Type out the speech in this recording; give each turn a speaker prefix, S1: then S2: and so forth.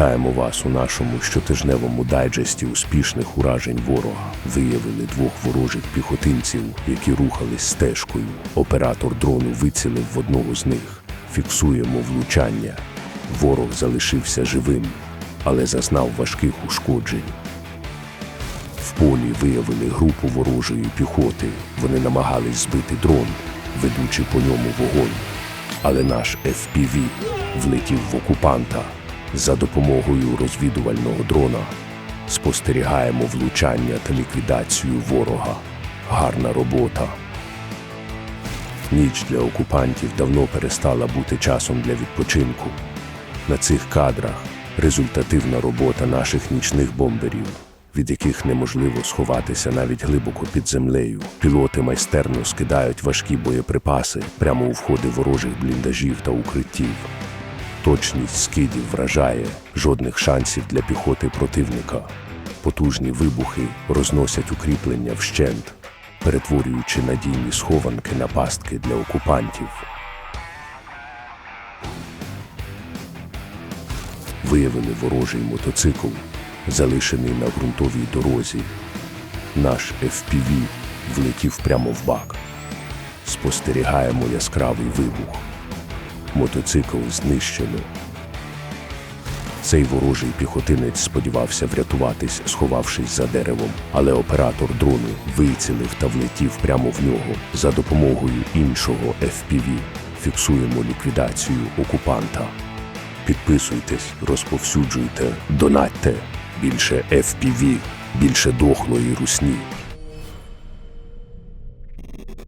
S1: Вітаємо вас у нашому щотижневому дайджесті успішних уражень ворога. Виявили двох ворожих піхотинців, які рухались стежкою. Оператор дрону вицілив в одного з них. Фіксуємо влучання. Ворог залишився живим, але зазнав важких ушкоджень. В полі виявили групу ворожої піхоти. Вони намагались збити дрон, ведучи по ньому вогонь. Але наш FPV влетів в окупанта. За допомогою розвідувального дрона спостерігаємо влучання та ліквідацію ворога. Гарна робота. Ніч для окупантів давно перестала бути часом для відпочинку. На цих кадрах результативна робота наших нічних бомберів, від яких неможливо сховатися навіть глибоко під землею. Пілоти майстерно скидають важкі боєприпаси прямо у входи ворожих бліндажів та укриттів. Точність скидів вражає жодних шансів для піхоти противника. Потужні вибухи розносять укріплення вщент, перетворюючи надійні схованки на пастки для окупантів. Виявили ворожий мотоцикл, залишений на ґрунтовій дорозі. Наш FPV влетів прямо в бак. Спостерігаємо яскравий вибух. Мотоцикл знищено. Цей ворожий піхотинець сподівався врятуватись, сховавшись за деревом, але оператор дрону вицілив та влетів прямо в нього за допомогою іншого FPV. Фіксуємо ліквідацію окупанта. Підписуйтесь, розповсюджуйте, донатьте. Більше FPV, більше дохлої русні.